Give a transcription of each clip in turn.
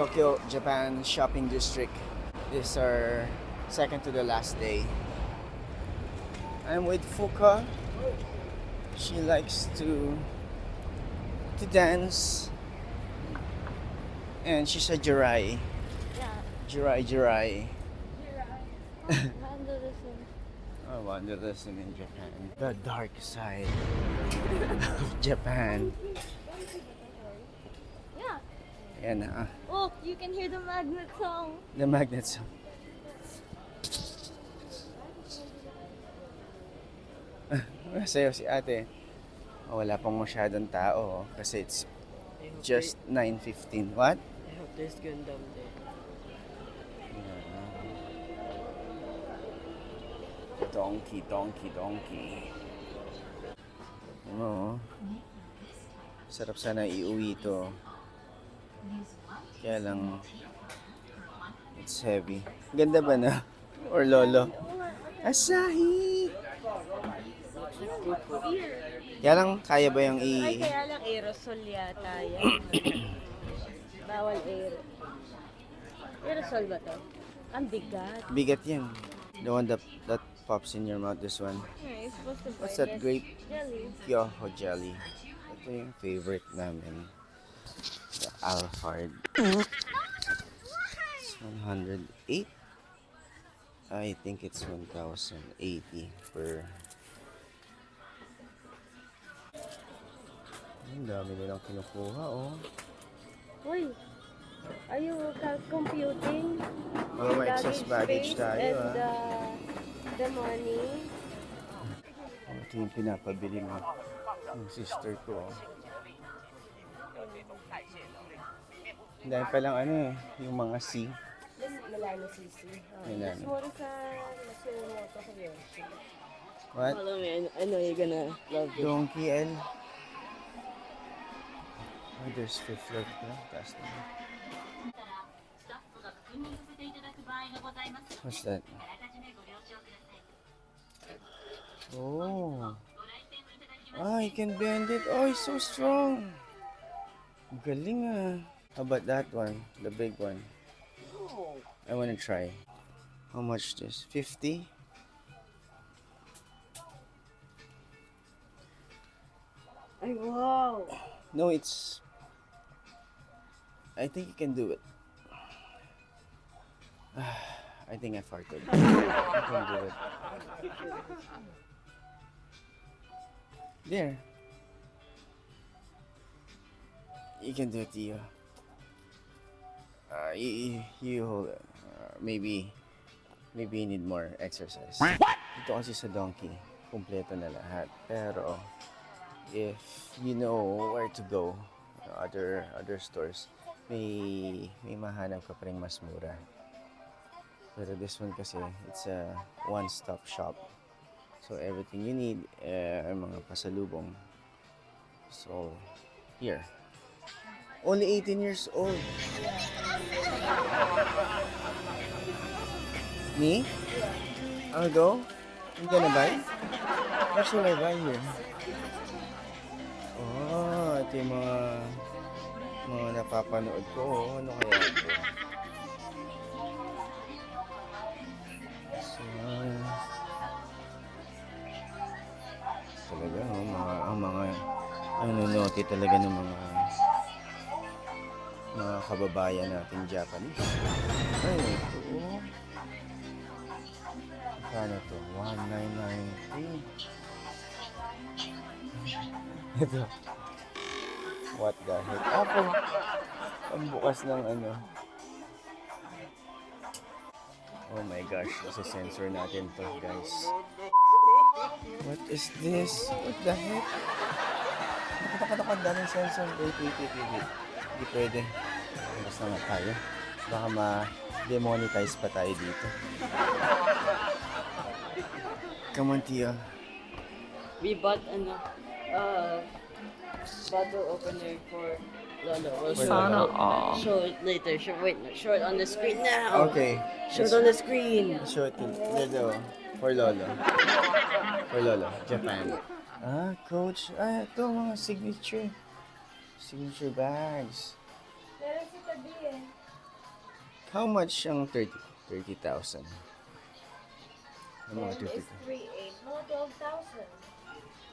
Tokyo, Japan Shopping District. This is our second to the last day. I'm with Fuka. She likes to to dance. And she's a Jirai. Yeah. Jirai Jirai. Vandalism. Oh, vandalism in Japan. The dark side of Japan. Ayan na. ah. Oh, you can hear the magnet song. The magnets. Masaya si ate. Oh, Wala pang masyadong tao oh, kasi it's just 9.15. What? I hope there's Gundam there. Donkey, donkey, donkey. Ano? oh. Sarap sana iuwi to. Kaya lang, it's heavy. Ganda ba na? Or lolo? Asahi! Kaya lang, kaya ba yung Ay, i... kaya lang aerosol yata yan. Bawal air. Aerosol ba to? Ang bigat. Bigat yan. The one that, that pops in your mouth, this one. Yeah, it's supposed to What's that grape? Jelly. Kyoho jelly. Ito yung favorite namin. The Alphard. It's 108. I think it's 1,080 per... Ang dami nilang kinukuha, oh. Uy, are you computing? Mga may excess baggage tayo, and ah. the, the money? Oh, Ito yung pinapabili mo. Yung sister ko, oh. Dami palang ano eh, yung mga C. Then, Milano CC. Oh, Milano. Mas mura sa Matsumoto ko yun. What? Follow me, I know- I you're gonna love it. Donkey L. Oh, there's fifth floor na. Taas na. What's that? Oh. Ah, you can bend it. Oh, it's so strong. Galing ah. How about that one? The big one. I wanna try. How much this? 50? Ay, wow! No, it's. I think you can do it. I think I farted. I can do it. There. You can do it, Tio. Uh, you, you, hold it. Uh, maybe, maybe you need more exercise. Ito kasi sa donkey, kumpleto na lahat. Pero, if you know where to go, you know, other other stores, may may mahanap ka pa rin mas mura. Pero this one kasi, it's a one-stop shop. So everything you need, ay mga pasalubong. So, here. Only 18 years old. Me? I'll go? You gonna buy? What should I buy here? Oh, ito yung mga mga napapanood ko. oh. Ano kaya ito? So, talaga, oh, mga, ang mga ano, naughty talaga ng mga mga kababayan natin Japanese. Ay, ito. Magkano to? 1993. Ito. What the heck? Ako. Ang bukas ng ano. Oh my gosh. Nasa sensor natin to, guys. What is this? What the heck? Nakatakot ang daming sensor. Wait, wait, wait, wait. Hindi pwede. Nga tayo. Baka ma-demonetize pa tayo dito. Come on, Tia. We bought ano, uh, bottle opener for Lolo. We'll show, Sana show it later. Show, wait, no, show it on the screen now. Okay. Show it on the screen. Show it to Lolo. For Lolo. For Lolo. Japan. Ah, coach. Ah, ito mga signature. Signature bags. How much ang 30? 30,000. Ano mga 30,000? 3.8. Mga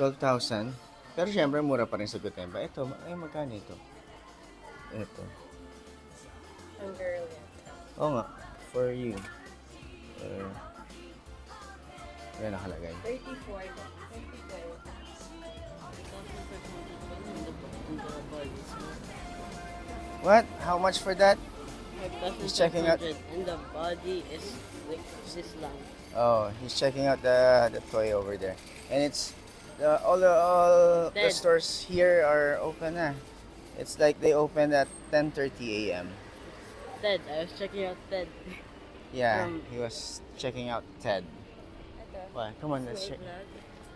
12,000. 12,000. Pero syempre, mura pa rin sa Gotemba. Ito, ay magkano ito? Ito. Yan. Oo nga, for you. Uh, yan nakalagay. 34. 34. What? How much for that? He's checking out- And the body is like this long. Oh, he's checking out the the toy over there. And it's the all the all the stores here are open na. It's like they open at 10:30 a.m. Ted, I was checking out Ted. Yeah, Um, he was checking out Ted. Why? Come on, let's check.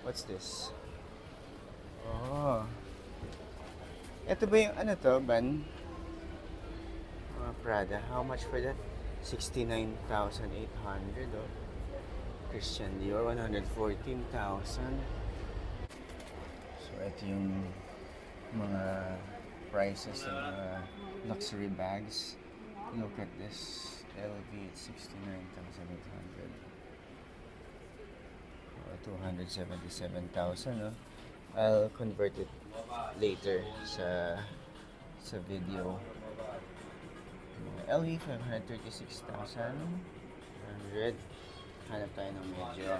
What's this? Oh. Ito ba yung ano to, Ban? Mga Prada. How much for that? 69,800 oh. Christian Dior, 114,000. So, ito yung mga prices ng mga luxury bags. Look at this. LV, it's 69,800. Uh, 277,000 no? I'll convert it later sa sa video LV 536,000 100 hanap tayo ng medyo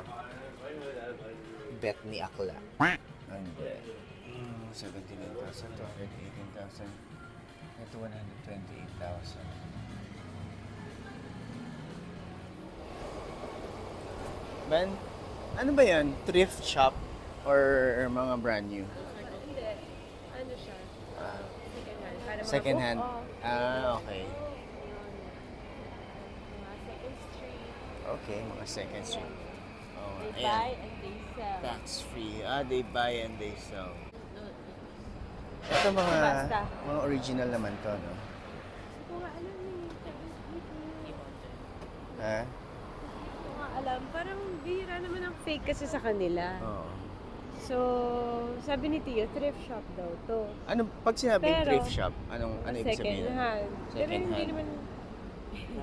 bet ni Akla and uh, 79,000 218,000 ito 128,000 Ben, ano ba yan? Thrift shop or mga brand new? Hindi. Ano siya? Ah, Second hand. Second hand? Ah, okay. Mga second street. Okay, mga second street. Oh, They ayan. buy and they sell. Tax free. Ah, they buy and they sell. Ito mga Basta. mga original naman to, no? Hindi ko nga alam eh. Sabi. Ha? Hindi ko nga alam. Parang bihira naman ang fake kasi sa kanila. Oo. So, sabi ni Tio, thrift shop daw to. Ano, pag sinabing Pero, thrift shop, anong, ano ibig second sabihin? hand. Pero Second hindi hand. naman,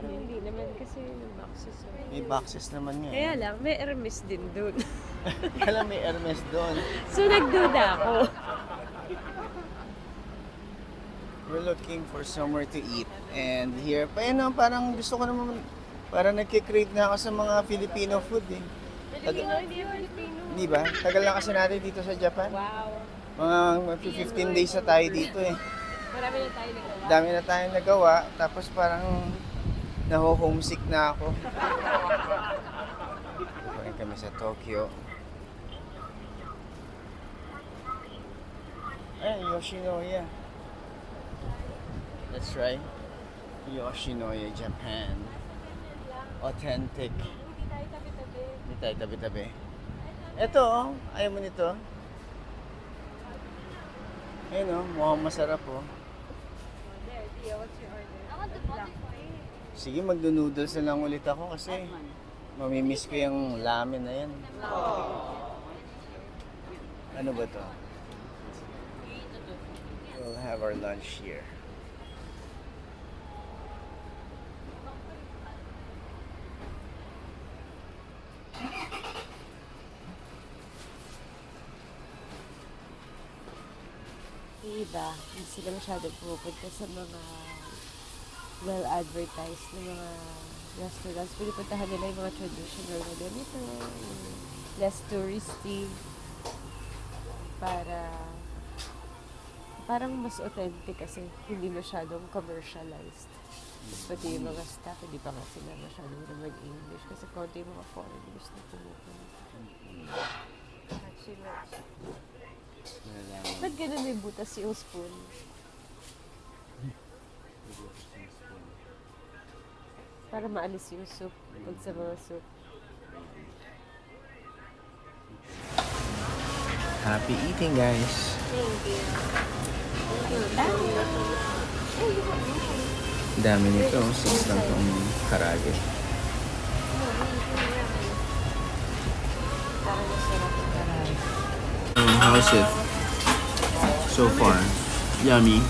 hindi naman kasi yung boxes. eh. May boxes naman nga. Kaya lang, may Hermes din dun. Kala may Hermes doon. so, nagduda ako. We're looking for somewhere to eat. And here, pa ano, parang gusto ko naman, parang nagkikrave na ako sa mga Filipino food eh. Filipino, hindi Filipino. Di ba? Tagal na kasi natin dito sa Japan. Wow. Mga 15 days na tayo dito eh. Marami na tayo nagawa. Dami na tayong nagawa, tapos parang naho-homesick na ako. Parang kami sa Tokyo. Ay, Yoshinoya. That's right. Yoshinoya, Japan. Authentic. Hindi tayo tabi-tabi. Hindi tayo tabi-tabi. Ito, oh. Ayaw mo nito? Ayun, oh. Mukhang masarap, oh. There, Tia, what's your order? I want the Sige, magdo-noodles na lang ulit ako kasi mamimiss ko yung lamin na yan. Ano ba to? We'll have our lunch here. Iba, hindi sila masyado pumupunta sa mga well-advertised na mga restaurants. Pinupuntahan nila yung mga traditional na ganito, less touristy, para parang mas authentic kasi hindi masyadong commercialized. Pati yung mga staff, hindi pa nga sila masyadong mag-English kasi konti yung mga foreigners na pumupunta. Actually. Ba't ganun may butas yung spoon? Para maalis yung soup pag sa mga soup. Happy eating, guys! Thank you. Dami nito. Six lang tong karage. Um, how's it? So far? Yummy.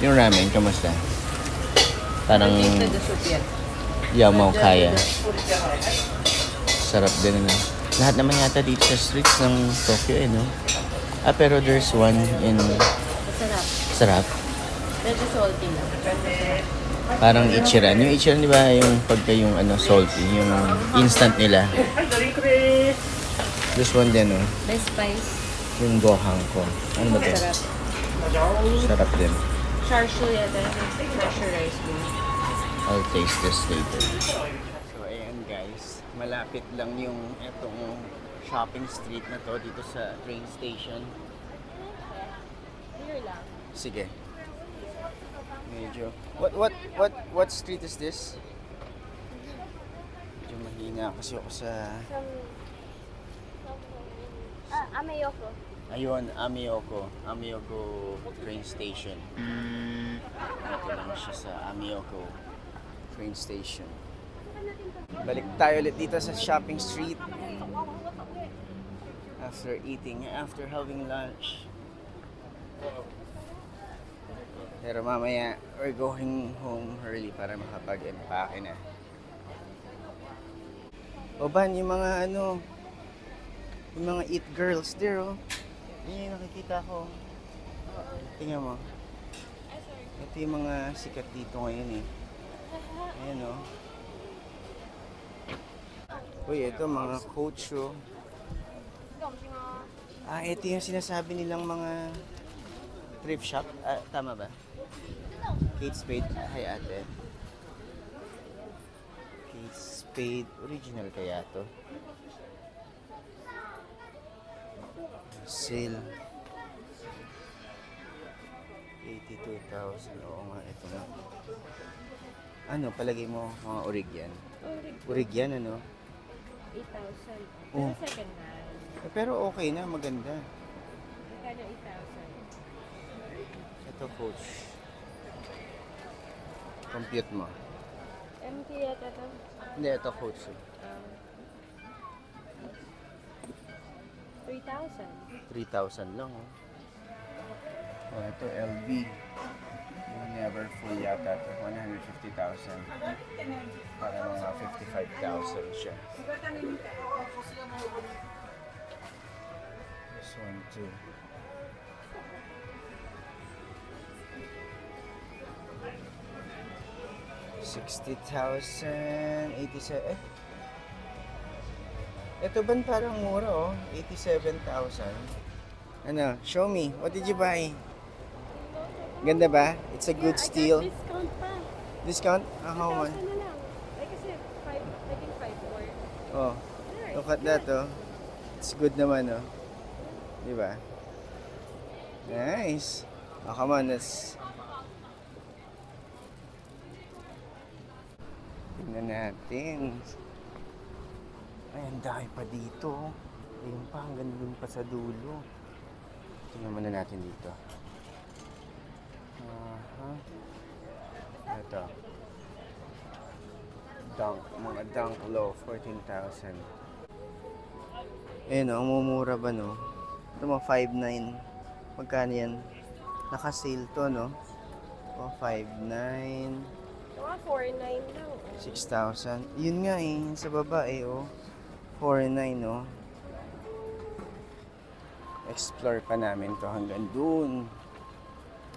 Yung ramen, kamusta? Parang yamaw kaya. Sarap din, ano? Lahat naman yata dito sa streets ng Tokyo, eh, no? Ah, pero there's one in... Masarap. Sarap. Medyo salty lang. Parang Ichiran. Yung Ichiran, di ba, yung pagka yung ano, salty, yung instant nila. This one din, oh. Best spice. Yung gohang ko. Ano ba to? Masarap. Sarap din. Charshu yata. Charshu rice mo. I'll taste this later. So, ayan guys. Malapit lang yung etong shopping street na to dito sa train station. Here lang. Sige. Medyo. What what what what street is this? Medyo mahina kasi ako sa Ah, Amayoko. Ayun, Amiyoko. Amiyoko train station. Ito lang siya sa Amiyoko train station. Balik tayo ulit dito sa shopping street. After eating, after having lunch. Pero mamaya, we're going home early para makapag-empake na. O ban, yung mga ano, yung mga eat girls there, oh. Yun yung nakikita ko. Tingnan mo. Ito yung mga sikat dito ngayon eh. Ayan oh. Uy, ito mga coach oh. Ah, ito yung sinasabi nilang mga thrift shop. Ah, tama ba? Kate Spade. Hi ate. Kate Spade. Original kaya to? Sale. 82,000. Oo nga, ito nga. Ano, palagay mo mga orig yan? Orig yan, ano? 8,000. Oh. second hand. Eh, pero okay na, maganda. Magkano 8,000? Ito, coach. Compute mo. MT yata to. Hindi, ito, coach. Um, 3,000. 3,000 lang, oh. Oh, ito, LV. Never full yata ito. 150,000. Para mga 55,000 siya. This one, too. Sixty thousand, eighty-seven. Ito ba parang mura oh? 87,000. Ano? Show me. What did you buy? Ganda ba? It's a good steal. Discount pa. Discount? Ah, how much? Ano lang? Ay kasi 5, I think 5 more. Oh, look at that oh. It's good naman oh. Di ba? Nice. Oh, come on, let's... Tingnan natin. Ay, ang dami pa dito. Ayun pa, hanggang dun pa sa dulo. Tingnan muna natin dito. Aha. Ito. Dunk, mga dunk low, 14,000. Ayun, oh, ang mumura ba, no? Ito mga 5,900. Magkano yan? Naka-sale to, no? O, 5,900. Mga 4,900 lang. 6,000. Yun nga eh, sa baba eh, oh. 4,900, no? Explore pa namin to hanggang dun.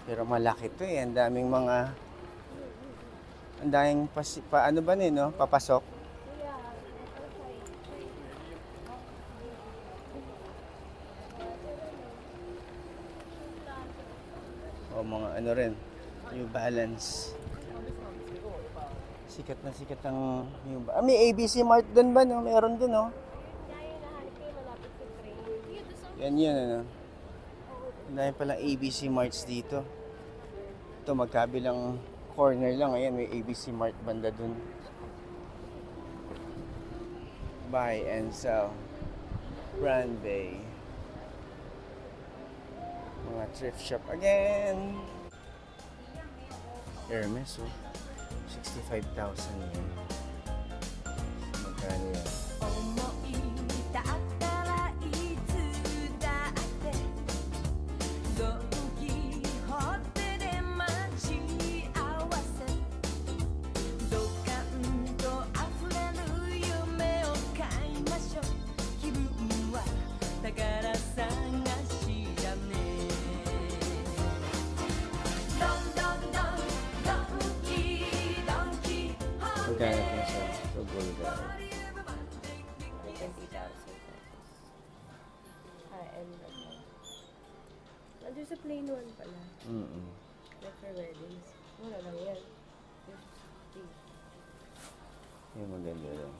Pero malaki to eh. Ang daming mga... Ang daming pasi, pa, ano ba ni, no? Papasok. O mga ano rin, New Balance. Sikat na sikat ang New Balance. Ah, may ABC Mart dun ba? No? Meron dun, no? Yan yun, ano? Dami palang ABC Marts dito. Ito, magkabilang corner lang. Ayan, may ABC Mart banda dun. Buy and sell. Brand Bay. Mga thrift shop again. Hermes, oh. 65,000 yun. Magkano yan? Nandun sa plain one pala. Mm-mm. Like for weddings. Mura lang yan. 50. Yung maganda lang.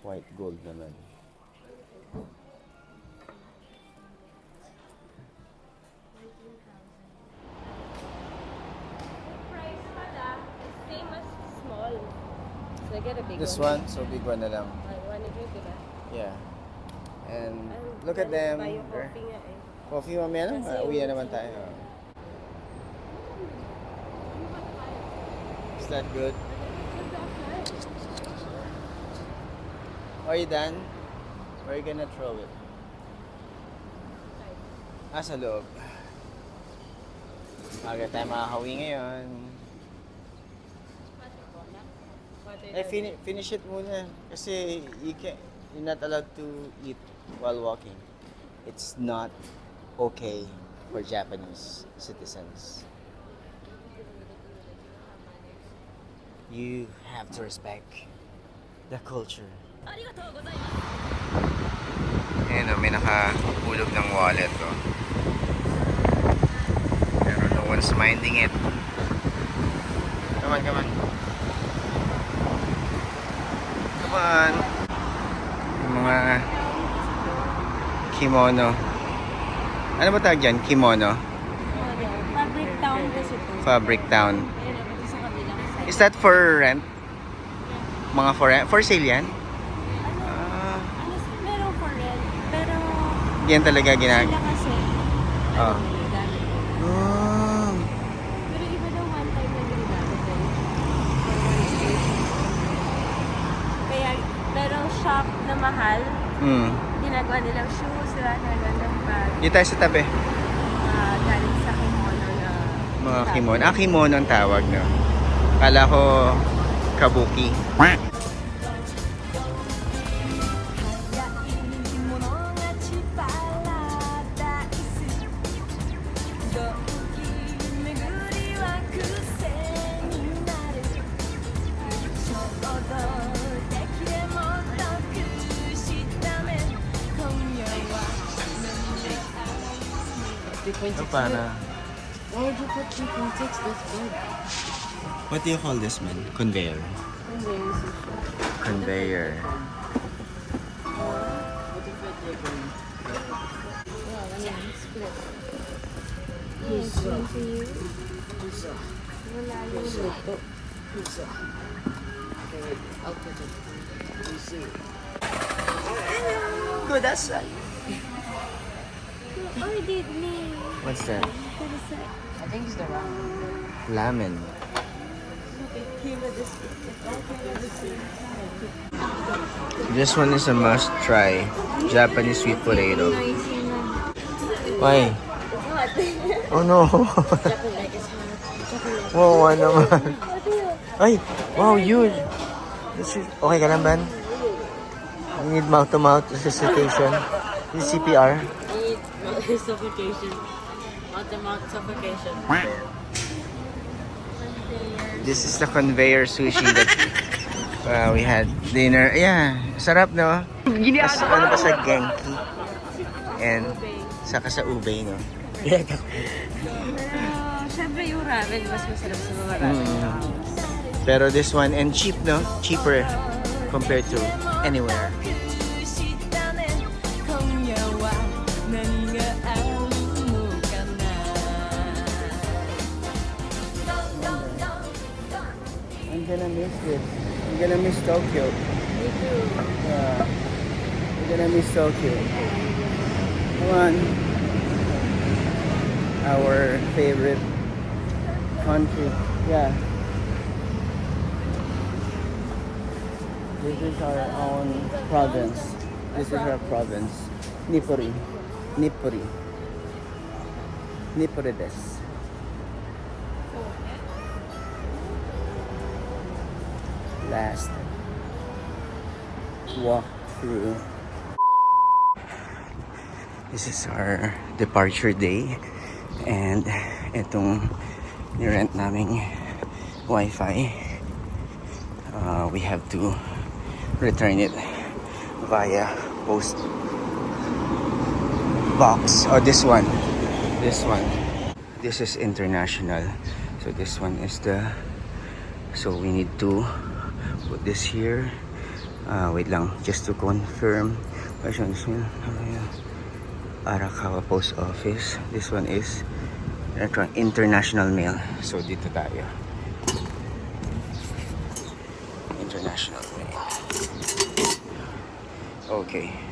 White gold naman. So I get a big This one. one, so big one na lang. I want to drink diba? Yeah. And I'll look at them. Coffee nga eh. Coffee mamaya na? Kasi Uwi na naman tayo. Is that good? Are you done? Where are you gonna throw it? Ah, sa loob. Aga tayo makakawi ngayon. Eh, fini- finish it muna. Kasi you can, you're not allowed to eat while walking. It's not okay for Japanese citizens. You have to respect the culture. Ayan o, may nakahulog ng wallet o. Pero no one's minding it. Come on, come on. Come on. Yung mga kimono. Ano ba tawag dyan? Kimono? Fabric town kasi to. Fabric Town. Is that for rent? Mga for rent? For sale yan? Ano, Ah, ano, meron for rent. Pero, yan talaga ginag... sila kasi, Ah. ano, ginagamit. Oh. Pero iba daw one time na ginagamit din. For one station. Kaya, merong shop na mahal, Hmm. Ginagawa nilang shoes, sila ng bag, Dito tayo sa tabi. ah, galing sa kimono na Mga kimono. Ah, kimono ang tawag, no? Kala ko kabuki. What do you call this, man? Conveyor. Conveyor. What if I take one? Wow, ano yan? Split. Yes, one for you. Wala yung luto. Okay, wait. I'll put it. You see. Good aside. Oh, did me. What's that? I think it's the wrong. Lamen. This one is a must try. Japanese sweet potato. Why? Oh no. wow, ano naman. Ay, wow, huge. This is, okay ka lang? I need mouth-to-mouth resuscitation. This is CPR. Eat suffocation. Mouth to mouth suffocation. This is the conveyor sushi that uh, we had dinner. Yeah, sarap no? Mas, ano pa sa genki. And saka sa ube, no? Yeah, Pero, syempre yung ramen, mas masarap sa mga ramen Mm. Pero this one, and cheap, no? Cheaper compared to anywhere. Gonna miss this. I'm gonna miss Tokyo. Me too. Yeah. I'm gonna miss Tokyo. Come on. Our favorite country. Yeah. This is our own province. This is our province. Nippori. Nippori. Nippori desu. Last walk through. This is our departure day and itong nirent naming Wi-Fi. Uh, we have to return it via post box. Oh, this one. This one. This is international. So this one is the. So we need to put this here. Uh, wait lang, just to confirm. Question is Arakawa Post Office. This one is international mail. So dito tayo. International mail. Okay.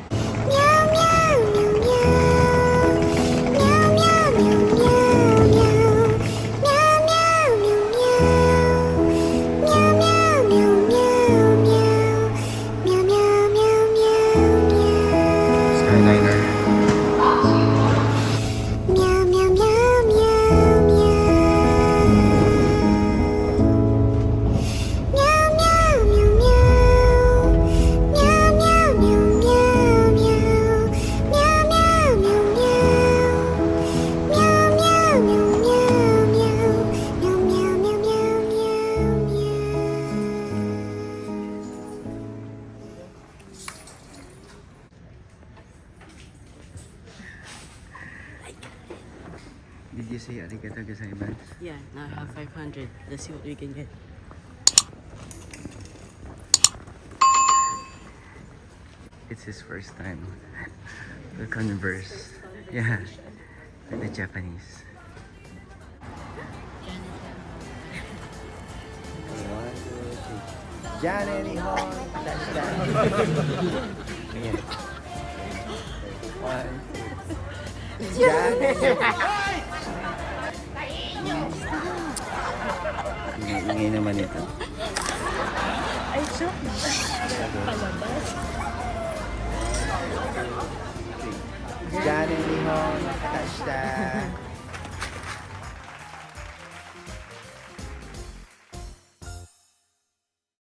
It's his first time to converse. Yeah, with the Japanese. One, two, three. Janet Ihon! Ayan. One, two. Janet! Ingay, naman ito. Ay, joke. じゃあね日本また明日